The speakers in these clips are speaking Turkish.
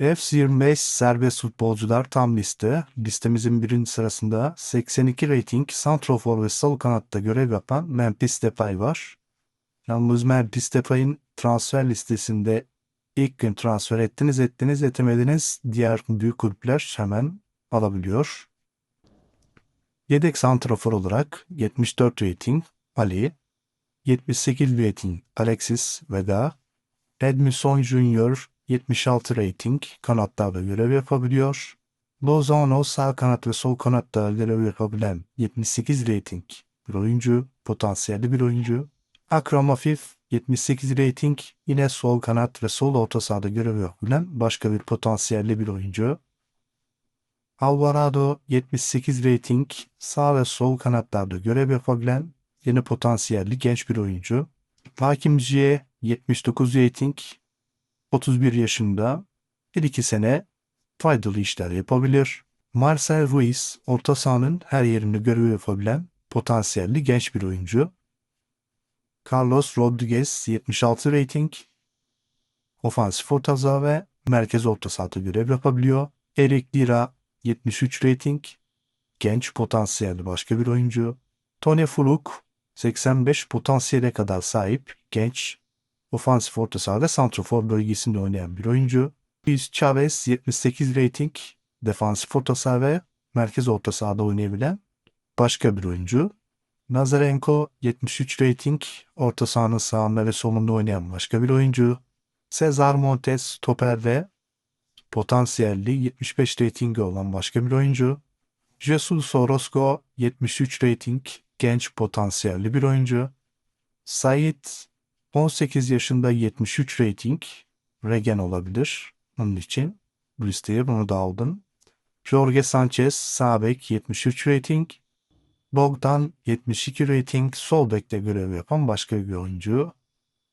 F25 serbest futbolcular tam liste. Listemizin birinci sırasında 82 rating santrofor ve sol kanatta görev yapan Memphis Depay var. Yalnız Memphis Depay'ın transfer listesinde ilk gün transfer ettiniz ettiniz etemediniz diğer büyük kulüpler hemen alabiliyor. Yedek santrafor olarak 74 rating Ali, 78 rating Alexis Vega, Edmison Junior 76 rating kanatlarda görev yapabiliyor. Lozano sağ kanat ve sol kanatta görev yapabilen 78 rating bir oyuncu, potansiyelli bir oyuncu. Akram Afif 78 rating yine sol kanat ve sol orta sahada görev yapabilen başka bir potansiyelli bir oyuncu. Alvarado 78 rating sağ ve sol kanatlarda görev yapabilen yeni potansiyelli genç bir oyuncu. Hakimciye 79 rating 31 yaşında 1-2 sene faydalı işler yapabilir. Marcel Ruiz orta sahanın her yerinde görev yapabilen potansiyelli genç bir oyuncu. Carlos Rodriguez 76 rating ofansif orta saha ve merkez orta sahada görev yapabiliyor. Eric Lira 73 rating genç potansiyelli başka bir oyuncu. Tony Fuluk 85 potansiyele kadar sahip genç ofansif orta sahada santrofor bölgesinde oynayan bir oyuncu. Luis Chavez 78 rating defansif orta saha ve merkez orta sahada oynayabilen başka bir oyuncu. Nazarenko 73 rating orta sahanın sağında ve solunda oynayan başka bir oyuncu. Cesar Montes stoper ve potansiyelli 75 ratingi olan başka bir oyuncu. Jesus Orozco 73 rating genç potansiyelli bir oyuncu. Sait 18 yaşında 73 rating regen olabilir. Onun için listeye bunu da aldım. Jorge Sanchez sağ bek 73 rating. Bogdan 72 rating sol bekte görev yapan başka bir oyuncu.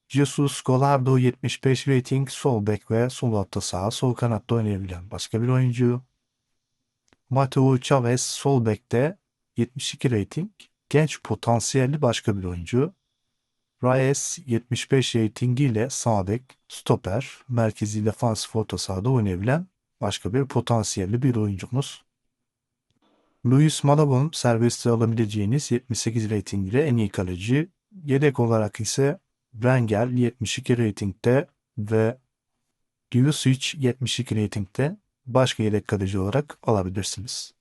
Jesus Golardo 75 rating sol bek ve sol orta saha sol kanatta oynayabilen başka bir oyuncu. Mateo Chavez sol bekte 72 rating genç potansiyelli başka bir oyuncu. Reyes 75 ratingiyle sağ bek, stoper, merkezi defans orta sahada oynayabilen başka bir potansiyelli bir oyuncumuz. Luis Malabon serbestte alabileceğiniz 78 rating ile en iyi kaleci. Yedek olarak ise Brengel 72 ratingde ve Givusic 72 ratingde başka yedek kaleci olarak alabilirsiniz.